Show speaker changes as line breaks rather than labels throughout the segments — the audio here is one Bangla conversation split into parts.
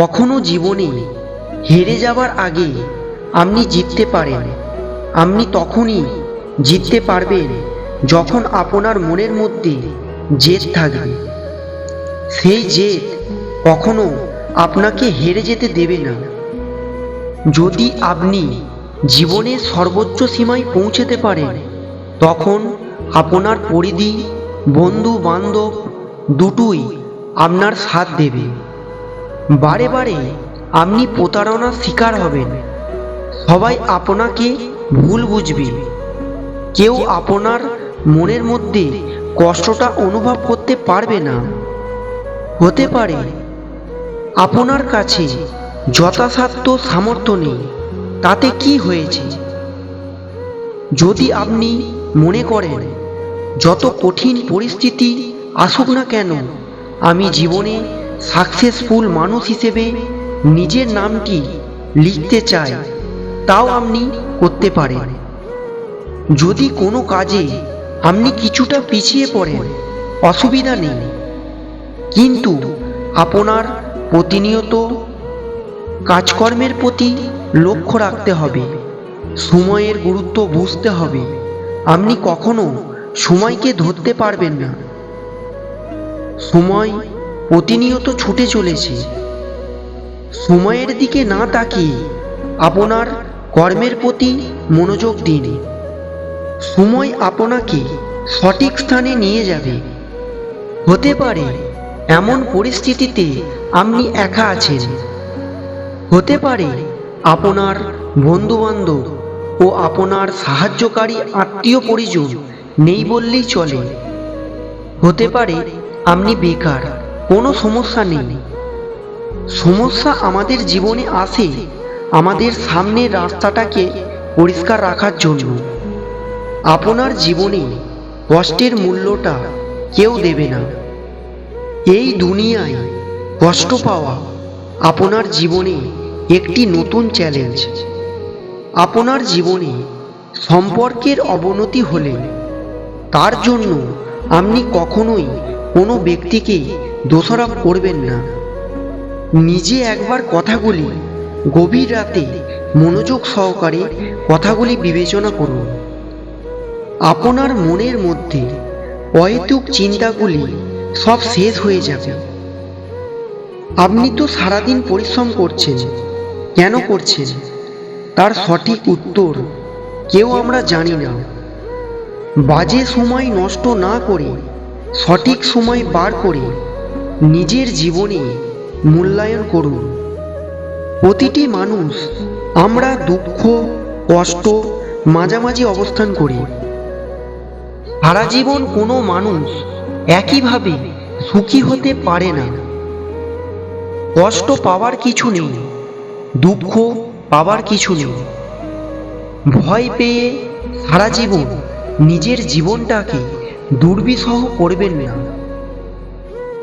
কখনো জীবনে হেরে যাবার আগে আপনি জিততে পারেন। আপনি তখনই জিততে পারবেন যখন আপনার মনের মধ্যে জেদ থাকবে। সেই জেদ কখনো আপনাকে হেরে যেতে দেবে না। যদি আপনি জীবনের সর্বোচ্চ সীমায় পৌঁছেতে পারেন, তখন আপনার পরিধি বন্ধু বান্ধব দুটোই আপনার সাথ দেবে। বারে বারে আপনি প্রতারণার শিকার হবেন। সবাই আপনাকে ভুল বুঝবে। কেউ আপনার মনের মধ্যে কষ্টটা অনুভব করতে পারবে না। হতে পারে আপনার কাছে যথাসাধ্য সামর্থ্য নেই। তাতে কি হয়েছে? যদি আপনি মনে করেন, যত কঠিন পরিস্থিতি আসুক না কেন, আমি জীবনে সাকসেসফুল মানুষ হিসেবে নিজের নামটি লিখতে চাই তাও আপনি করতে পারেন। যদি কোনো কাজে আপনি কিছুটা পিছিয়ে পড়েন, অসুবিধা নেই। কিন্তু আপনার প্রতিনিয়ত কাজকর্মের প্রতি লক্ষ্য রাখতে হবে, সময়ের গুরুত্ব বুঝতে হবে। আপনি কখনো সময়কে ধরতে পারবেন না। সময় প্রতিনিয়ত ছুটে চলেছে। সময়ের দিকে না তাকিয়ে আপনার কর্মের প্রতি মনোযোগ দিন। সময় আপনাকে সঠিক স্থানে নিয়ে যাবে। হতে পারে এমন পরিস্থিতিতে আপনি একা আছেন। হতে পারে আপনার বন্ধুবান্ধব ও আপনার সাহায্যকারী আত্মীয় পরিজন নেই বললেই চলে। হতে পারে আপনি বেকার। কোনো সমস্যা নেই। সমস্যা আমাদের জীবনে আসে আমাদের সামনের রাস্তাটাকে পরিষ্কার রাখার জন্য। আপনার জীবনে কষ্টের মূল্যটা কেউ দেবে না। এই দুনিয়ায় কষ্ট পাওয়া আপনার জীবনে একটি নতুন চ্যালেঞ্জ আপনার জীবনে সম্পর্কের অবনতি হলে তার জন্য আপনি কখনোই কোনো ব্যক্তিকে দোষারোপ করবেন না। নিজে একবার কথাগুলি গভীর রাতে মনোযোগ সহকারে কথাগুলি বিবেচনা করুন। আপনার মনের মধ্যে অহেতুক চিন্তাগুলি সব শেষ হয়ে যাবে। আপনি তো সারাদিন পরিশ্রম করছেন, কেন করছেন? তার সঠিক উত্তর কেউ আমরা জানি না। বাজে সময় নষ্ট না করে, সঠিক সময় বার করে নিজের জীবনে মূল্যায়ন করুন। প্রতিটি মানুষ আমরা দুঃখ, কষ্ট, মাঝামাঝি অবস্থান করি। সারা জীবন কোনো মানুষ একইভাবে সুখী হতে পারে না। কষ্ট পাওয়ার কিছু নেই, দুঃখ পাওয়ার কিছু নেই। ভয় পেয়ে সারা জীবন নিজের জীবনটাকে দুর্বিষহ করবেন না।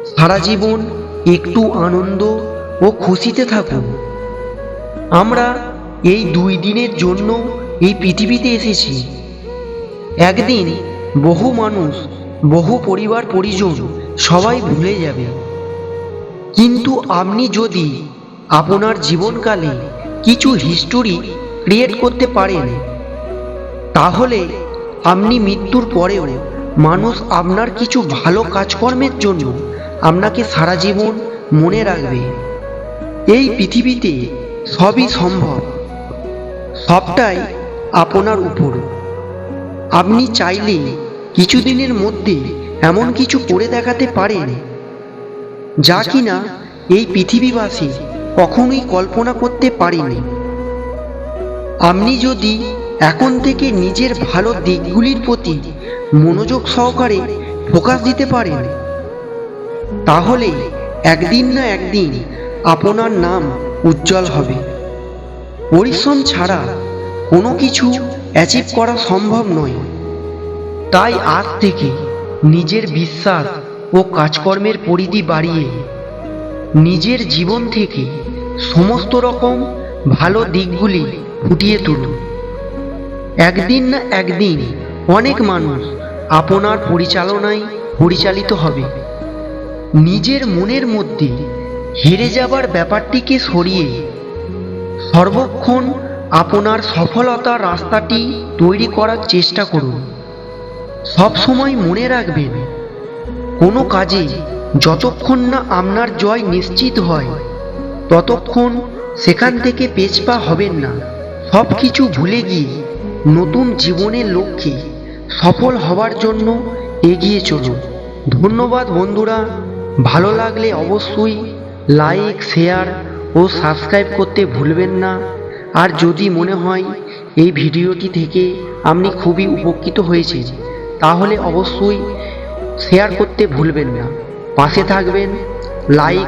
সারা জীবন একটু আনন্দ ও খুশিতে থাকুন। আমরা এই দুই দিনের জন্য এই পৃথিবীতে এসেছি। একদিন বহু মানুষ, বহু পরিবার, পরিজন সবাই ভুলে যাবে। কিন্তু আপনি যদি আপনার জীবনকালে কিছু হিস্টোরি ক্রিয়েট করতে পারেন, তাহলে আপনি মৃত্যুর পরেও মানুষ আপনার কিছু ভালো কাজকর্মের জন্য আপনাকে সারা জীবন মনে রাখবে। এই পৃথিবীতে সবই সম্ভব। সবটাই আপনার উপর। আপনি চাইলে কিছুদিনের মধ্যে এমন কিছু করে দেখাতে পারেন, যা কিনা এই পৃথিবীবাসী কখনোই কল্পনা করতে পারেনি। আপনি যদি এখন থেকে নিজের ভালো দিকগুলির প্রতি মনোযোগ সহকারে ফোকাস দিতে পারেন তাহলে একদিন না একদিন আপনার নাম উজ্জ্বল হবে। পরিশ্রম ছাড়া কোনো কিছু অ্যাচিভ করা সম্ভব নয়। তাই আজ থেকে নিজের বিশ্বাস ও কাজকর্মের পরিধি বাড়িয়ে নিজের জীবন থেকে সমস্ত রকম ভালো দিকগুলি ফুটিয়ে তুলুন। একদিন না একদিন অনেক মানুষ আপনার পরিচালনায় পরিচালিত হবে। নিজের মনের মধ্যে হেরে যাবার ব্যাপারটিকে সরিয়ে সর্বক্ষণ আপনার সফলতার রাস্তাটি তৈরি করার চেষ্টা করুন। সব সময় মনে রাখবেন, কোনো কাজে যতক্ষণ না আপনার জয় নিশ্চিত হয়, ততক্ষণ সেখান থেকে পেছপা হবেন না। সব কিছু ভুলে গিয়ে নতুন জীবনের লক্ষ্যে সফল হওয়ার জন্য এগিয়ে চলুন। ধন্যবাদ বন্ধুরা। ভালো লাগলে অবশ্যই লাইক শেয়ার ও সাবস্ক্রাইব করতে ভুলবেন না। আর যদি মনে হয় এই ভিডিওটি থেকে আপনি খুবই উপকৃত হয়েছেন, তাহলে অবশ্যই শেয়ার করতে ভুলবেন না। পাশে থাকবেন লাইক